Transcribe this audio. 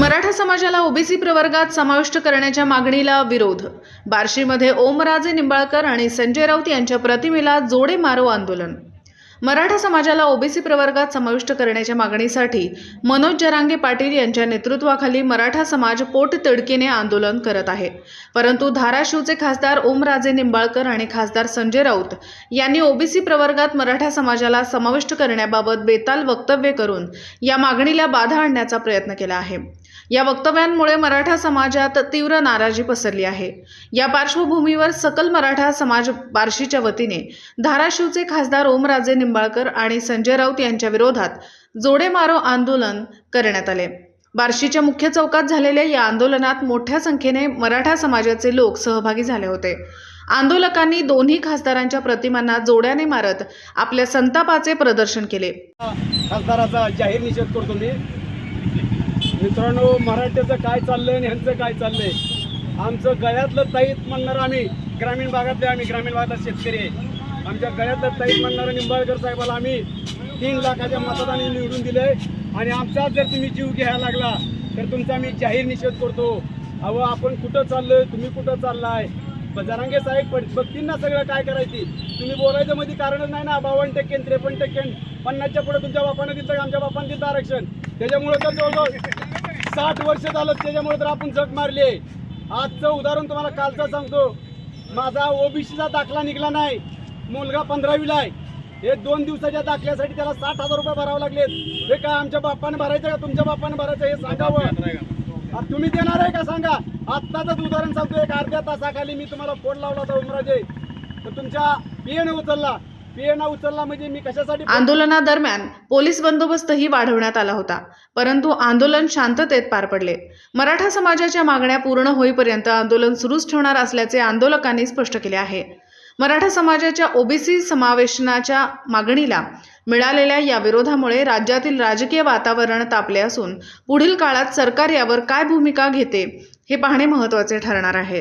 मराठा समाजाला ओबीसी प्रवर्गात समाविष्ट करण्याच्या मागणीला विरोध. बार्शीमध्ये ओमराजे निंबाळकर आणि संजय राऊत यांच्या प्रतिमेला जोडे मारो आंदोलन. मराठा समाजाला ओबीसी प्रवर्गात समाविष्ट करण्याच्या मागणीसाठी मनोज जरांगे पाटील यांच्या नेतृत्वाखाली मराठा समाज पोटतिडकीने आंदोलन करत आहे. परंतु धाराशिवचे खासदार ओमराजे निंबाळकर आणि खासदार संजय राऊत यांनी ओबीसी प्रवर्गात मराठा समाजाला समाविष्ट करण्याबाबत बेताल वक्तव्य करून या मागणीला बाधा आणण्याचा प्रयत्न केला आहे. या वक्तव्यांमुळे मराठा समाजात तीव्र नाराजी पसरली आहे. या पार्श्वभूमीवर सकल मराठा समाज बार्शीच्या वतीने धाराशिवचे खासदार ओमराजे निंबाळकर आणि संजय राऊत यांच्या विरोधात जोडे मारो आंदोलन करण्यात आले. बार्शीच्या मुख्य चौकात झालेल्या या आंदोलनात मोठ्या संख्येने मराठा समाजाचे लोक सहभागी झाले होते. आंदोलकांनी दोन्ही खासदारांच्या प्रतिमांना जोड्याने मारत आपल्या संतापाचे प्रदर्शन केले. खासदाराचा जाहीर निषेध करतो मी. मित्रांनो मराठ्याचं काय चाललंय आणि ह्यांचं काय चाललंय? आमचं गळ्यातलं ताईत म्हणणार आम्ही. ग्रामीण भागातले आम्ही ग्रामीण भागातला शेतकरी आहे. आमच्या गळ्यातलं ताईत म्हणणारं निंबाळकर साहेबाला आम्ही तीन लाखाच्या मतदानाने निवडून दिले आणि आमचा जर तुम्ही जीव घ्यायला लागला तर तुमचा मी जाहीर निषेध करतो. अहो आपण कुठं चाललोय? तुम्ही कुठं चाललाय? जरांगे साहेब पड- बघतील ना सगळं काय करायची? तुम्ही बोलायचं मध्ये कारणच नाही ना? बावन्न टक्के त्रेपन्न टक्के पन्नासच्या पुढे तुमच्या बापानं दिलं आमच्या बापानं दिलं आरक्षण. त्याच्यामुळे तर जवळजवळ साठ वर्ष झालं त्याच्यामुळे तर आपण जग मारली आहे. आजचं उदाहरण तुम्हाला कालचं सांगतो. माझा ओबीसीचा दाखला निघला नाही मुलगा पंधरावीला आहे. हे दोन दिवसाच्या दाखल्यासाठी त्याला साठ हजार रुपये भरावे लागलेत. हे काय आमच्या बाप्पाने भरायचं का? तुमच्या बाप्पाने भरायचं हे सांगावं आता तुम्ही देणार आहे का? सांगा. आत्ताच उदाहरण सांगतो एक अर्ध्या तासाखाली मी तुम्हाला फोन लावला होता उमराजे. तर तुमच्या पीएनं उचलला. आंदोलनादरम्यान पोलीस बंदोबस्तही वाढवण्यात आला होता परंतु आंदोलन शांततेत पार पडले. मराठा समाजाच्या मागण्या पूर्ण होईपर्यंत आंदोलन सुरूच ठेवणार असल्याचे आंदोलकांनी स्पष्ट केले आहे. मराठा समाजाच्या ओबीसी समावेशनाच्या मागणीला मिळालेल्या या विरोधामुळे राज्यातील राजकीय वातावरण तापले असून पुढील काळात सरकार यावर काय भूमिका घेते हे पाहणे महत्त्वाचे ठरणार आहे.